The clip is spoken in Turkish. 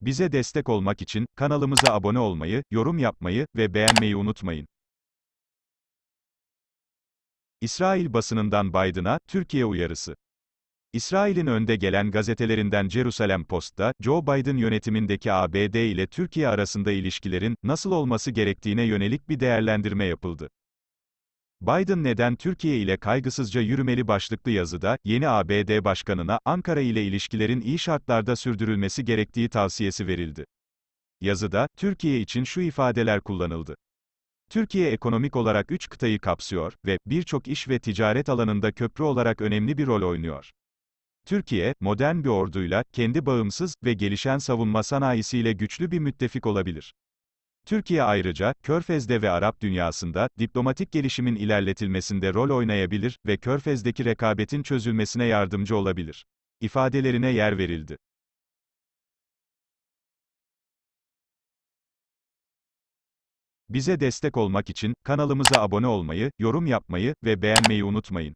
Bize destek olmak için kanalımıza abone olmayı, yorum yapmayı ve beğenmeyi unutmayın. İsrail basınından Biden'a Türkiye uyarısı. İsrail'in önde gelen gazetelerinden Jerusalem Post'ta, Joe Biden yönetimindeki ABD ile Türkiye arasında ilişkilerin nasıl olması gerektiğine yönelik bir değerlendirme yapıldı. Biden neden Türkiye ile kaygısızca yürümeli başlıklı yazıda, yeni ABD Başkanı'na, Ankara ile ilişkilerin iyi şartlarda sürdürülmesi gerektiği tavsiyesi verildi. Yazıda, Türkiye için şu ifadeler kullanıldı. Türkiye ekonomik olarak üç kıtayı kapsıyor ve birçok iş ve ticaret alanında köprü olarak önemli bir rol oynuyor. Türkiye, modern bir orduyla, kendi bağımsız ve gelişen savunma sanayisiyle güçlü bir müttefik olabilir. Türkiye ayrıca, Körfez'de ve Arap dünyasında, diplomatik gelişimin ilerletilmesinde rol oynayabilir ve Körfez'deki rekabetin çözülmesine yardımcı olabilir. İfadelerine yer verildi. Bize destek olmak için kanalımıza abone olmayı, yorum yapmayı ve beğenmeyi unutmayın.